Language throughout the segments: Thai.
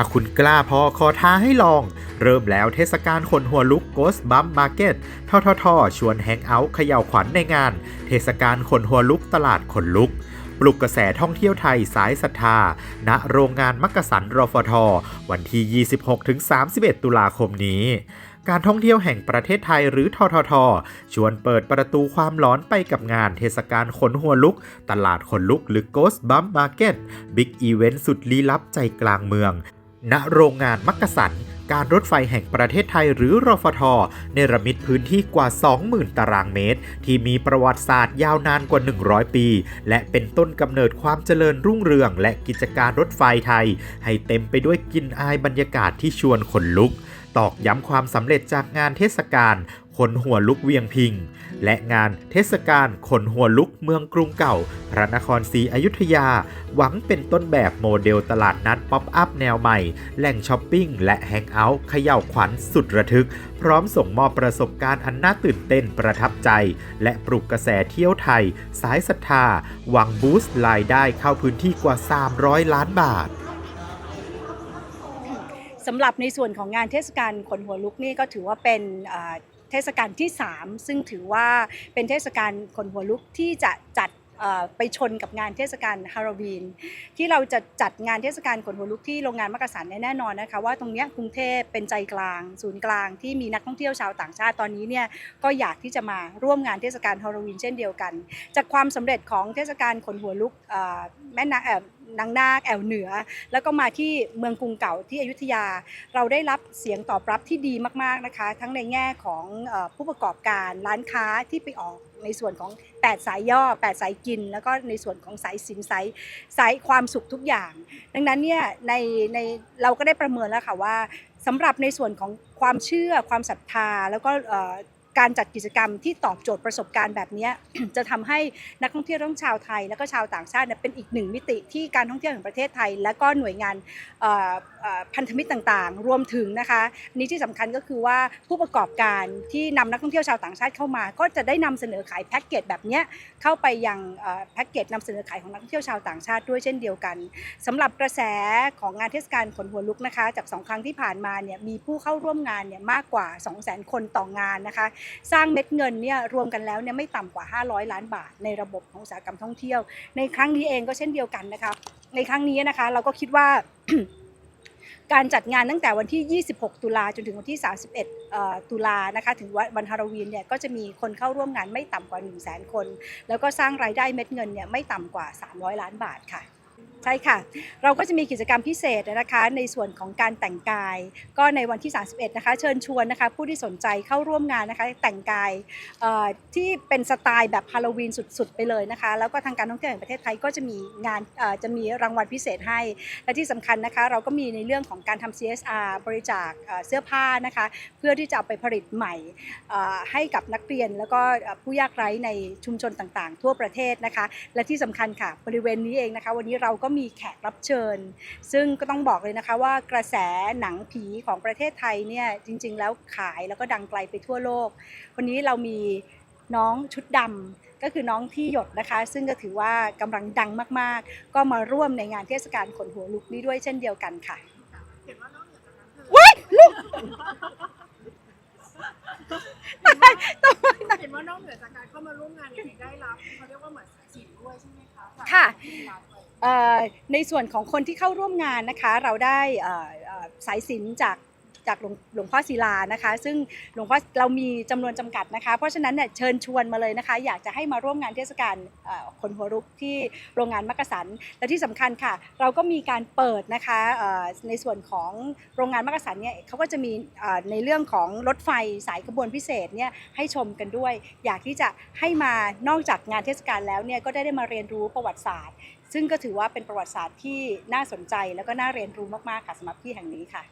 ถ้าคุณกล้าพอขอท้าให้ลอง เริ่มแล้วเทศกาลคนหัวลุก Ghost Bump Market ทททชวนแฮงเอาท์เขย่าขวัญในงาน เทศกาลคนหัวลุกตลาดคนลุกปลุกกระแสท่องเที่ยวไทยสายศรัทธา ณ โรงงานมักกะสันรฟท วันที่ 26-31 ตุลาคมนี้ การท่องเที่ยวแห่งประเทศไทยหรือททท ชวนเปิดประตูความร้อนไปกับงานเทศกาลขนหัวลุก ตลาดขนลุกหรือ Ghost Bump Market บิ๊กอีเวนต์สุดลี้ลับใจกลางเมือง ณโรงงานมักกะสัน การรถไฟแห่งประเทศไทยหรือรฟท เนรมิตพื้นที่กว่า 20,000 ตารางเมตร ที่มีประวัติศาสตร์ยาวนานกว่า 100 ปี และเป็นต้นกำเนิดความเจริญรุ่งเรือง และกิจการรถไฟไทย ให้เต็มไปด้วยกลิ่นอายบรรยากาศที่ชวนขนลุก ตอกย้ำความสำเร็จจากงานเทศกาล คนหัวลุกเวียงพิง และงานเทศกาลคนหัวลุกเมืองกรุงเก่า พระนครศรีอยุธยา หวังเป็นต้นแบบโมเดลตลาดนัดป๊อปอัพแนวใหม่ แหล่งช้อปปิ้งและแฮงเอาท์เขย่าวขวัญสุดระทึก พร้อมส่งมอบประสบการณ์อันน่าตื่นเต้นประทับใจ และปลุกกระแสเที่ยวไทย สายศรัทธาหวังบูสต์รายได้เข้าพื้นที่กว่า 300 ล้านบาทสำหรับในส่วนของงานเทศกาลขนหัวลุกนี่ก็ถือว่าเป็น เทศกาลที่ 3 ซึ่งถือว่าเป็นเทศกาลขนหัวลุกที่จะจัดไปชนกับงานเทศกาลฮาโลวีน ที่เราจะจัดงานเทศกาลขนหัวลุกที่โรงงานมักกะสันแน่นอนนะคะว่าตรงนี้กรุงเทพเป็นใจกลาง ศูนย์กลางที่มีนักท่องเที่ยวชาวต่างชาติตอนนี้เนี่ยก็อยากที่จะมาร่วมงานเทศกาลฮาโลวีนเช่นเดียวกัน จากความสำเร็จของเทศกาลขนหัวลุกแม่นา นางนาคแอวเหนือ แล้วก็มาที่เมืองกรุงเก่าที่อยุธยา เราได้รับเสียงตอบรับที่ดีมากๆนะคะ ทั้งในแง่ของผู้ประกอบการร้านค้าที่ไปออกในส่วนของ 8 สายย่อ 8 สายกิน แล้วก็ในส่วนของสายสินสายสายความสุขทุกอย่าง ดังนั้นเนี่ยในในเราก็ได้ประเมินแล้วค่ะว่าสำหรับในส่วนของความเชื่อความศรัทธาแล้วก็ การจัดกิจกรรมที่ตอบโจทย์ประสบการณ์แบบนี้จะทำให้นักท่องเที่ยวทั้งชาวไทย แล้วก็ชาวต่างชาติเนี่ยเป็นอีกหนึ่งมิติที่การท่องเที่ยวแห่งประเทศไทย และก็หน่วยงานพันธมิตรต่างๆ รวมถึงนะคะนี้ที่สำคัญก็คือว่าผู้ประกอบการที่นำนักท่องเที่ยวชาวต่างชาติเข้ามา ก็จะได้นำเสนอขายแพ็กเกจแบบนี้เข้าไปยังแพ็กเกจนำเสนอขายของนักท่องเที่ยวชาวต่างชาติด้วยเช่นเดียวกันสำหรับกระแสของงานเทศกาลขนหัวลุกนะคะจากสองครั้งที่ผ่านมาเนี่ยมีผู้เข้าร่วมงานเนี่ยมากกว่า 200,000 คนต่องานนะคะสร้างเม็ดเงินเนี่ยรวมกันแล้วเนี่ยไม่ต่ำกว่า 500 ล้านบาท ในระบบของอุตสาหกรรมท่องเที่ยว ในครั้งนี้เองก็เช่นเดียวกันนะคะในครั้งนี้นะคะเราก็คิดว่าการจัดงานตั้งแต่วันที่ 26 ตุลาจนถึงวันที่ 31 ตุลานะคะ ถึงวันฮาโลวีนเนี่ยก็จะมีคนเข้าร่วมงานไม่ต่ำกว่า 1 0 0 0 0แคน แล้วก็สร้างรายได้เม็ดเงินเนี่ยไม่ต่ำกว่า 300 ล้านบาทค่ะ ใช่ค่ะ เราก็จะมีกิจกรรมพิเศษนะคะในส่วนของการแต่งกาย ก็ในวันที่ 31 นะคะ เชิญชวนนะคะผู้ที่สนใจเข้าร่วมงานนะคะแต่งกายที่เป็นสไตล์แบบฮาโลวีนสุดๆ ไปเลยนะคะ แล้วก็ทางการท่องเที่ยวแห่งประเทศไทยก็จะมีงานจะมีรางวัลพิเศษให้ และที่สำคัญนะคะเราก็มีในเรื่องของการทำ CSR บริจาคเสื้อผ้านะคะเพื่อที่จะเอาไปผลิตใหม่ให้กับนักเรียน แล้วก็ผู้ยากไร้ในชุมชนต่างๆ ทั่วประเทศนะคะ และที่สำคัญค่ะบริเวณนี้เองนะคะ วันนี้เราก็มีแขกรับเชิญ ซึ่งก็ต้องบอกเลยนะคะว่ากระแสหนังผีของประเทศไทยเนี่ยจริง ๆ แล้วขายแล้วก็ดังไกลไปทั่วโลก วันนี้เรามีน้องชุดดำก็คือน้องที่หยดนะคะ ซึ่งก็ถือว่ากำลังดังมากๆ ก็มาร่วมในงานเทศกาลขนหัวลุกนี้ด้วยเช่นเดียวกันค่ะเห็นว่านอกเหนือจากนั้นคือว้ายลูก เห็นว่านอกเหนือจากการเข้ามาร่วมงานยังได้รับเขาเรียกว่าเหมือนสายสิญจนด้วยใช่ไหมคะจากค่ะที่รับเลยเอ่อในส่วนของคนที่เข้าร่วมงานนะคะ เราได้เอ่อเอ่อสายสิญจนจาก จากหลวงหลวงพ่อศิลานะคะ ซึ่งหลวงพ่อเรามีจำนวนจำกัดนะคะ เพราะฉะนั้นเนี่ยเชิญชวนมาเลยนะคะ อยากจะให้มาร่วมงานเทศกาลคนหัวรุกที่โรงงานมักกะสัน และที่สำคัญค่ะ เราก็มีการเปิดนะคะในส่วนของโรงงานมักกะสันเนี่ยเขาก็จะมีในเรื่องของรถไฟสายขบวนพิเศษเนี่ยให้ชมกันด้วย อยากที่จะให้มานอกจากงานเทศกาลแล้วเนี่ยก็ได้ได้มาเรียนรู้ประวัติศาสตร์ ซึ่งก็ถือว่าเป็นประวัติศาสตร์ที่น่าสนใจแล้วก็น่าเรียนรู้มากๆค่ะสำหรับที่แห่งนี้ค่ะ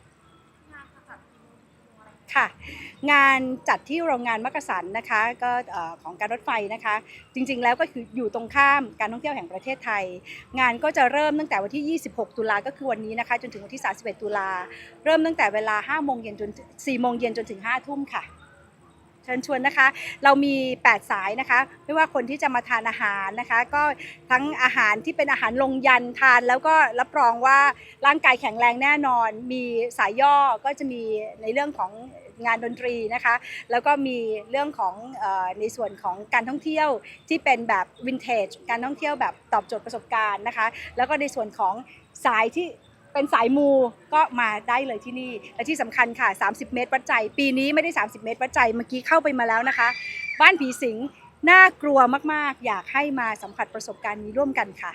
ค่ะ งานจัดที่โรงงานมักกะสันนะคะก็ของการรถไฟนะคะ จริงๆแล้วก็คืออยู่ตรงข้ามการท่องเที่ยวแห่งประเทศไทย งานก็จะเริ่มตั้งแต่วันที่ 26 ตุลาก็คือวันนี้นะคะ จนถึงวันที่ 31 ตุลาเริ่มตั้งแต่เวลา5โมงเย็นจน4โมงเย็นจนถึง5ทุ่มค่ะ เชิญชวนนะคะ เรามี 8 สายนะคะ ไม่ว่าคนที่จะมาทานอาหารนะคะ ก็ทั้งอาหารที่เป็นอาหารลงยันทาน แล้วก็รับรองว่าร่างกายแข็งแรงแน่นอน มีสายย่อก็จะมีในเรื่องของงานดนตรีนะคะ แล้วก็มีเรื่องของออในส่วนของการท่องเที่ยวที่เป็นแบบวินเทจการท่องเที่ยวแบบตอบโจทย์ประสบการณ์นะคะ แล้วก็ในส่วนของสายที่ เป็นสายมูก็มาได้เลยที่นี่ และที่สำคัญค่ะ 30 เมตรวัดใจ ปีนี้ไม่ได้ 30 เมตรวัดใจ เมื่อกี้เข้าไปมาแล้วนะคะ บ้านผีสิง น่ากลัวมากๆ อยากให้มาสัมผัสประสบการณ์นี้ร่วมกันค่ะ